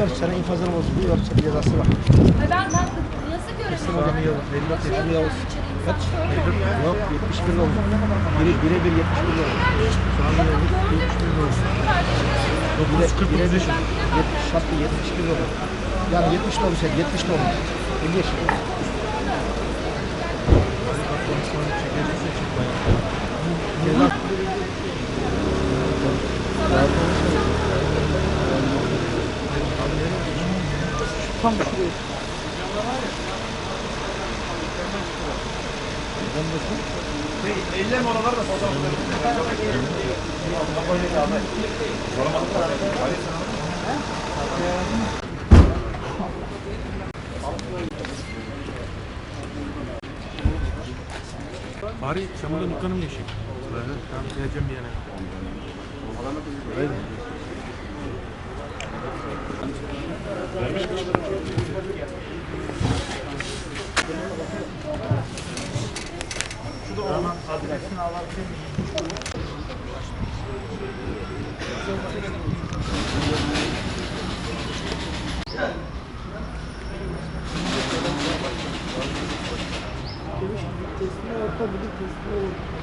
4 sene olsun. Bu 4 sene cezası var. Ben, ben nasıl göremiyorum? Adamı yazın. 54 yaşında Yavuz. Kaç? Yok 71 oldu. Bire, bire bir 71 oldu. Şu an yine 71 oldu. Yok bire, bire bir 70 şartlı 71 oldu. Yani 70 de olsaydı 70 de oldu. 50 yaşında. Ceza Tam şuraya. Ellem oralar da fotoğrafları. Bari Kemal'in dükkanı mı yaşayayım? Evet. Tamam geleceğim bir yana. alabilir Demiş bir testine orta bir testine orta.